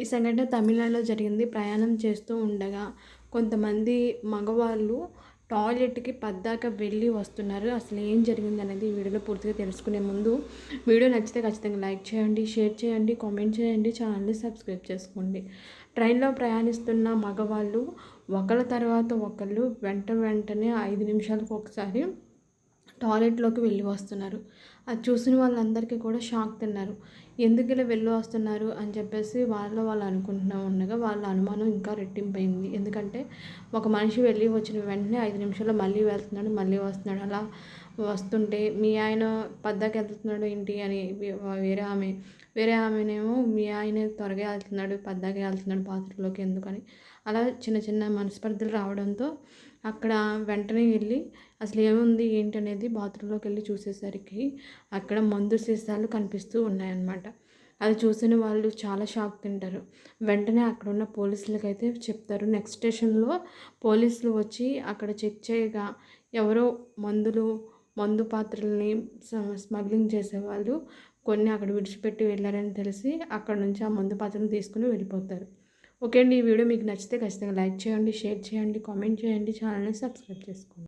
ఈ సంఘటన తమిళనాడులో జరిగింది. ప్రయాణం చేస్తూ ఉండగా కొంతమంది మగవాళ్ళు టాయిలెట్కి పద్దాక వెళ్ళి వస్తున్నారు. అసలు ఏం జరిగింది అనేది ఈ వీడియోలో పూర్తిగా తెలుసుకునే ముందు వీడియో నచ్చితే ఖచ్చితంగా లైక్ చేయండి షేర్ చేయండి కామెంట్ చేయండి ఛానల్ని సబ్స్క్రైబ్ చేసుకోండి. ట్రైన్లో ప్రయాణిస్తున్న మగవాళ్ళు ఒకళ్ళ తర్వాత ఒకళ్ళు వెంట వెంటనే ఐదు నిమిషాలకు ఒకసారి టాయిలెట్లోకి వెళ్ళి వస్తున్నారు. అది చూసిన వాళ్ళందరికీ కూడా షాక్ తిన్నారు. ఎందుకు ఇలా వెళ్ళి వస్తున్నారు? అని చెప్పేసి వాళ్ళు వాళ్ళు అనుకుంటున్నా ఉండగా వాళ్ళ అనుమానం ఇంకా రెట్టింపైంది. ఎందుకంటే ఒక మనిషి వెళ్ళి వచ్చిన వెంటనే ఐదు నిమిషాల్లో మళ్ళీ వెళ్తున్నాడు మళ్ళీ వస్తున్నాడు. అలా వస్తుంటే మీ ఆయన పద్దాకి వెళ్తున్నాడు ఏంటి అని వేరే ఆమె వేరే ఆమెనేమో మీ ఆయన త్వరగా వెళ్తున్నాడు పద్దాకి వెళ్తున్నాడు బాత్రూంలోకి ఎందుకని అలా చిన్న చిన్న మనస్పర్ధలు రావడంతో అక్కడ వెంటనే వెళ్ళి అసలు ఏముంది ఏంటి అనేది బాత్రూంలోకి వెళ్ళి చూసేసరికి అక్కడ మందు సీసాలు కనిపిస్తూ ఉన్నాయన్నమాట. అది చూసిన వాళ్ళు చాలా షాక్ తింటారు. వెంటనే అక్కడ ఉన్న పోలీసులకి అయితే చెప్తారు. నెక్స్ట్ స్టేషన్లో పోలీసులు వచ్చి అక్కడ చెక్ చేయగా ఎవరో మందులు మందు పాత్రల్ని స్మగ్లింగ్ చేసేవాళ్ళు కొన్ని అక్కడ విడిచిపెట్టి వెళ్ళారని తెలిసి అక్కడ నుంచి ఆ మందు పాత్రను తీసుకుని వెళ్ళిపోతారు. ఓకే అండి ఈ వీడియో మీకు నచ్చితే ఖచ్చితంగా లైక్ చేయండి షేర్ చేయండి కామెంట్ చేయండి ఛానల్ని సబ్స్క్రైబ్ చేసుకోండి.